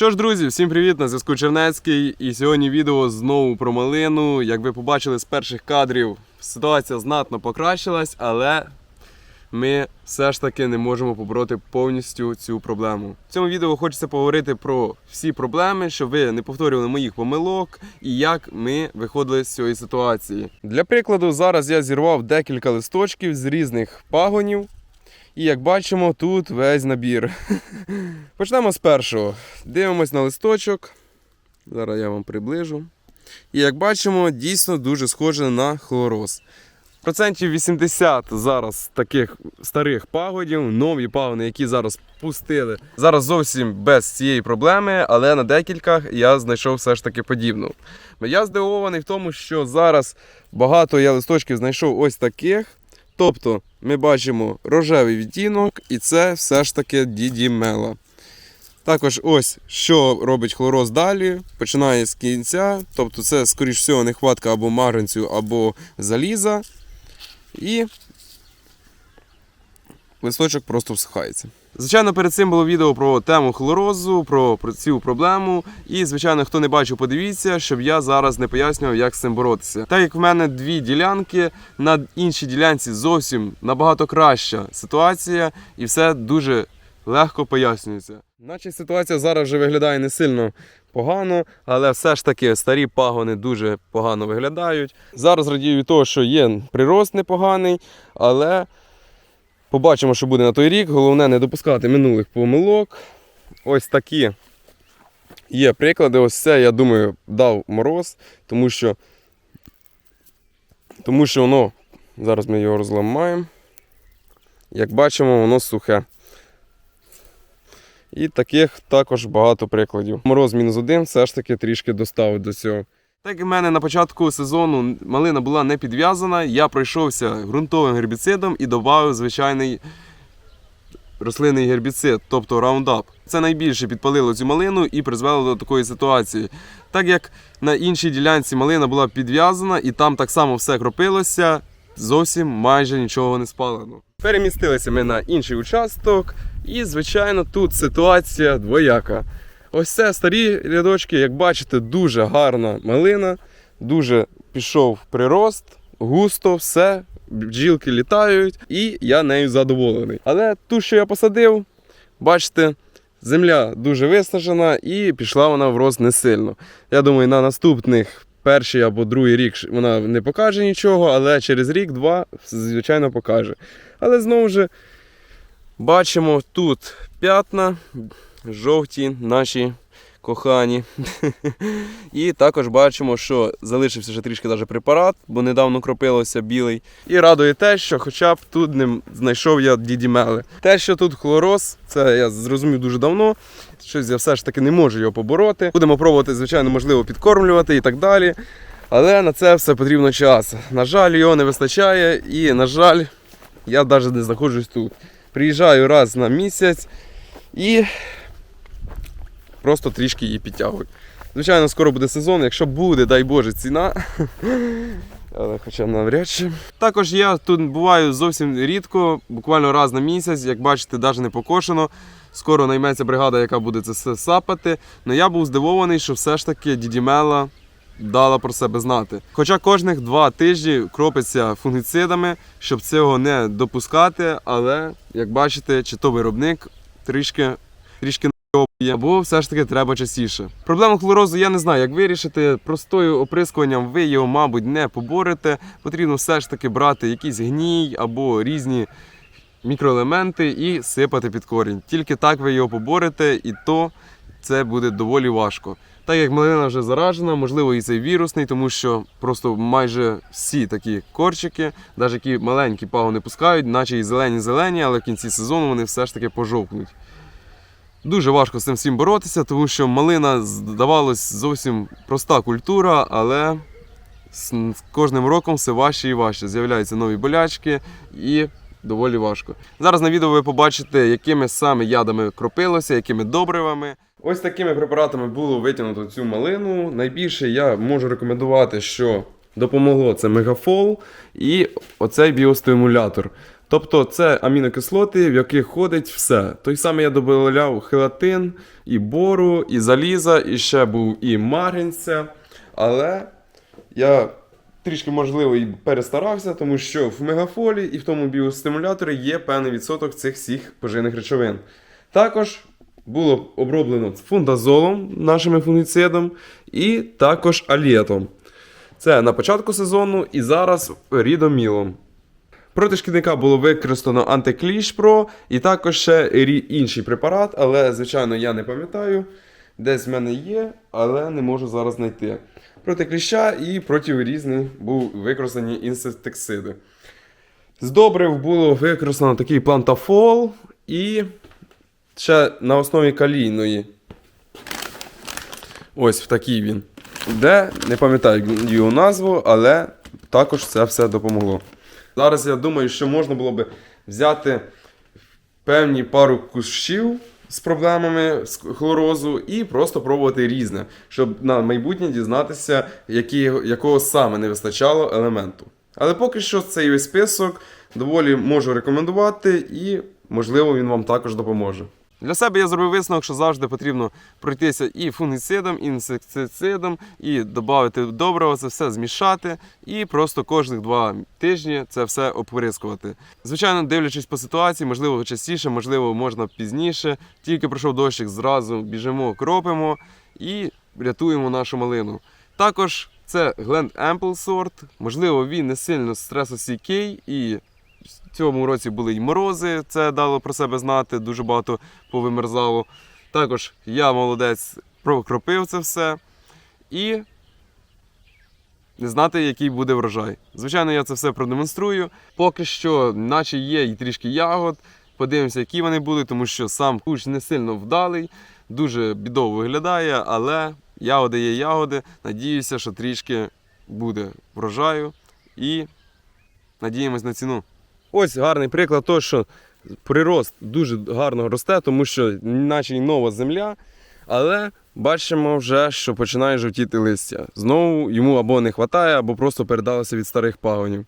Що ж, друзі, всім привіт! На зв'язку Чернецький. І сьогодні відео знову про малину. Як ви побачили з перших кадрів, ситуація знатно покращилась, але ми все ж таки не можемо побороти повністю цю проблему. В цьому відео хочеться поговорити про всі проблеми, щоб ви не повторювали моїх помилок і як ми виходили з цієї ситуації. Для прикладу, зараз я зірвав декілька листочків з різних пагонів. І як бачимо, тут весь набір. Почнемо з першого. Дивимось на листочок. Зараз я вам приближу. І як бачимо, дійсно дуже схоже на хлороз. Процентів 80 зараз таких старих пагодів, нові пагони, які зараз пустили. Зараз зовсім без цієї проблеми, але на декількох я знайшов все ж таки подібну. Я здивований в тому, що зараз багато я листочків знайшов ось таких. Тобто ми бачимо рожевий відтінок, і це все ж таки дідімела. Також ось що робить хлороз далі, починає з кінця, тобто це, скоріш всього, нехватка або марганцю, або заліза. І листочок просто всихається. Звичайно, перед цим було відео про тему хлорозу, про, цю проблему. І, звичайно, хто не бачив, подивіться, щоб я зараз не пояснював, як з цим боротися. Так як в мене дві ділянки, на іншій ділянці зовсім набагато краща ситуація, і все дуже легко пояснюється. Наче ситуація зараз вже виглядає не сильно погано, але все ж таки старі пагони дуже погано виглядають. Зараз радію від того, що є прирост непоганий, але побачимо, що буде на той рік. Головне не допускати минулих помилок. Ось такі є приклади. Ось це, я думаю, дав мороз, тому що, тому що воно, зараз ми його розламаємо. Як бачимо, воно сухе. І таких також багато прикладів. Мороз мінус один все ж таки трішки доставив до цього. Так як в мене на початку сезону малина була не підв'язана, я пройшовся ґрунтовим гербіцидом і додав звичайний рослинний гербіцид, тобто Roundup. Це найбільше підпалило цю малину і призвело до такої ситуації. Так як на іншій ділянці малина була підв'язана і там так само все кропилося, зовсім майже нічого не спалено. Перемістилися ми на інший участок, і, звичайно, тут ситуація двояка. Ось це старі рядочки, як бачите, дуже гарна малина, дуже пішов прирост, густо, все, бджілки літають, і я нею задоволений. Але ту, що я посадив, бачите, земля дуже виснажена і пішла вона в рост не сильно. Я думаю, на наступних перший або другий рік вона не покаже нічого, але через рік-два, звичайно, покаже. Але знову ж бачимо тут п'ятна, жовті наші кохані. І також бачимо, що залишився ще трішки даже препарат, бо недавно кропилося білий. І радує те, що хоча б тут не знайшов я дідімели. Те, що тут хлороз, це я зрозумів дуже давно. Щось я все ж таки не можу його побороти. Будемо пробувати, звичайно, можливо, підкормлювати і так далі. Але на це все потрібно час. На жаль, його не вистачає, і, на жаль, я навіть не знаходжусь тут. Приїжджаю раз на місяць і просто трішки її підтягую. Звичайно, скоро буде сезон, якщо буде, дай Боже, ціна. Хоча навряд чи. Також я тут буваю зовсім рідко, буквально раз на місяць, як бачите, навіть не покошено. Скоро найметься бригада, яка буде це все сапати. Але я був здивований, що все ж таки дідімела дала про себе знати. Хоча кожних два тижні кропиться фунгіцидами, щоб цього не допускати, але як бачите, чи то виробник трішки трішки є, або все ж таки треба частіше. Проблему хлорозу я не знаю, як вирішити. Простою оприскуванням ви його, мабуть, не поборете. Потрібно все ж таки брати якийсь гній або різні мікроелементи і сипати під корінь. Тільки так ви його поборете, і то це буде доволі важко. Так як малина вже заражена, можливо, і цей вірусний, тому що просто майже всі такі корчики, навіть які маленькі пагони пускають, наче і зелені-зелені, але в кінці сезону вони все ж таки пожовкнуть. Дуже важко з цим всім боротися, тому що малина, здавалось, зовсім проста культура, але з кожним роком все важче і важче. З'являються нові болячки і доволі важко. Зараз на відео ви побачите, якими саме ядами кропилося, якими добривами. Ось такими препаратами було витягнуто цю малину. Найбільше я можу рекомендувати, що допомогло це мегафол і оцей біостимулятор. Тобто це амінокислоти, в яких ходить все. Той самий я додавав хелатин, і бору, і заліза, і ще був і марганця. Але я трішки, можливо, і перестарався, тому що в мегафолі і в тому біостимуляторі є певний відсоток цих всіх поживних речовин. Також було оброблено фундазолом, нашим фунгіцидом, і також аліетом. Це на початку сезону і зараз рідомілом. Проти шкідника було використано антикліш Про і також ще інший препарат, але, звичайно, я не пам'ятаю. Десь в мене є, але не можу зараз знайти. Проти кліща і проти різних був використані інсектициди. З добрив було використано такий плантафол і ще на основі калійної. Ось в такий він. Де, не пам'ятаю його назву, але також це все допомогло. Зараз я думаю, що можна було би взяти певні пару кущів з проблемами з хлорозу і просто пробувати різне, щоб на майбутнє дізнатися, які, якого саме не вистачало елементу. Але поки що цей весь список доволі можу рекомендувати і, можливо, він вам також допоможе. Для себе я зробив висновок, що завжди потрібно пройтися і фунгіцидом, і інсектицидом, і додати доброго, це все змішати, і просто кожних два тижні це все оприскувати. Звичайно, дивлячись по ситуації, можливо, частіше, можливо, можна пізніше. Тільки пройшов дощик, зразу біжимо, кропимо і рятуємо нашу малину. Також це Glen Ample сорт. Можливо, він не сильно стресостійкий і в цьому році були й морози, це дало про себе знати, дуже багато повимерзало. Також я молодець прокропив це все і не знати, який буде врожай. Звичайно, я це все продемонструю. Поки що, наче є і трішки ягод. Подивимося, які вони будуть, тому що сам кущ не сильно вдалий, дуже бідово виглядає, але ягоди є ягоди. Надіюся, що трішки буде врожаю і надіємось на ціну. Ось гарний приклад того, що прирост дуже гарно росте, тому що наче й нова земля, але бачимо вже, що починає жовтіти листя. Знову йому або не вистачає, або просто передалося від старих пагонів.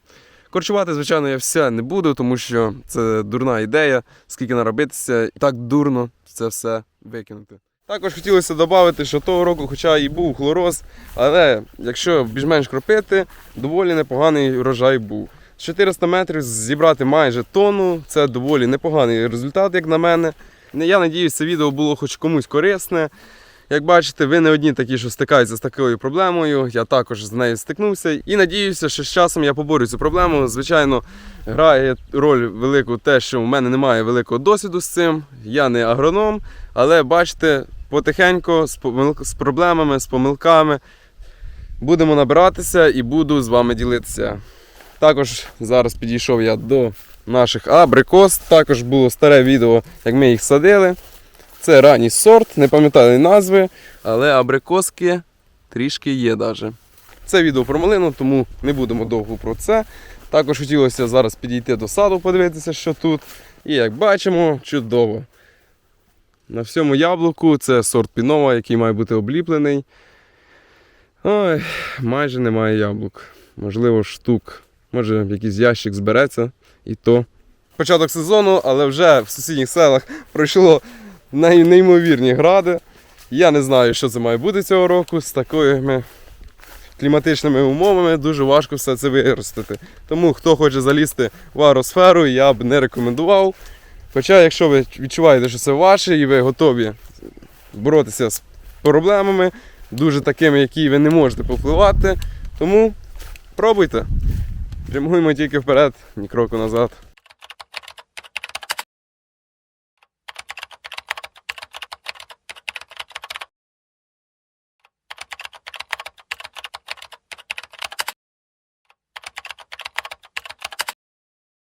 Корчувати, звичайно, я все не буду, тому що це дурна ідея, скільки наробитися, і так дурно це все викинути. Також хотілося додати, що того року, хоча і був хлороз, але якщо більш-менш кропити, доволі непоганий врожай був. З 400 метрів зібрати майже тонну це доволі непоганий результат, як на мене. Я надіюсь, це відео було хоч комусь корисне. Як бачите, ви не одні такі, що стикаються з такою проблемою. Я також з нею стикнувся. І надіюся, що з часом я поборю цю проблему. Звичайно, грає роль велику те, що в мене немає великого досвіду з цим. Я не агроном, але бачите, потихеньку з проблемами, з помилками будемо набиратися і буду з вами ділитися. Також зараз підійшов я до наших абрикос. Також було старе відео, як ми їх садили. Це ранній сорт, не пам'ятаю назви, але абрикоски трішки є даже. Це відео про малину, тому не будемо довго про це. Також хотілося зараз підійти до саду, подивитися, що тут. І як бачимо, чудово. На всьому яблуку це сорт пінова, який має бути обліплений. Ой, майже немає яблук. Можливо, штук. Може, якийсь ящик збереться і то. Початок сезону, але вже в сусідніх селах пройшло неймовірні гради. Я не знаю, що це має бути цього року з такими кліматичними умовами. Дуже важко все це виростити. Тому хто хоче залізти в аеросферу, я б не рекомендував. Хоча, якщо ви відчуваєте, що це ваше і ви готові боротися з проблемами, дуже такими, які ви не можете повпливати, тому пробуйте. Прямуємо тільки вперед, ні кроку назад.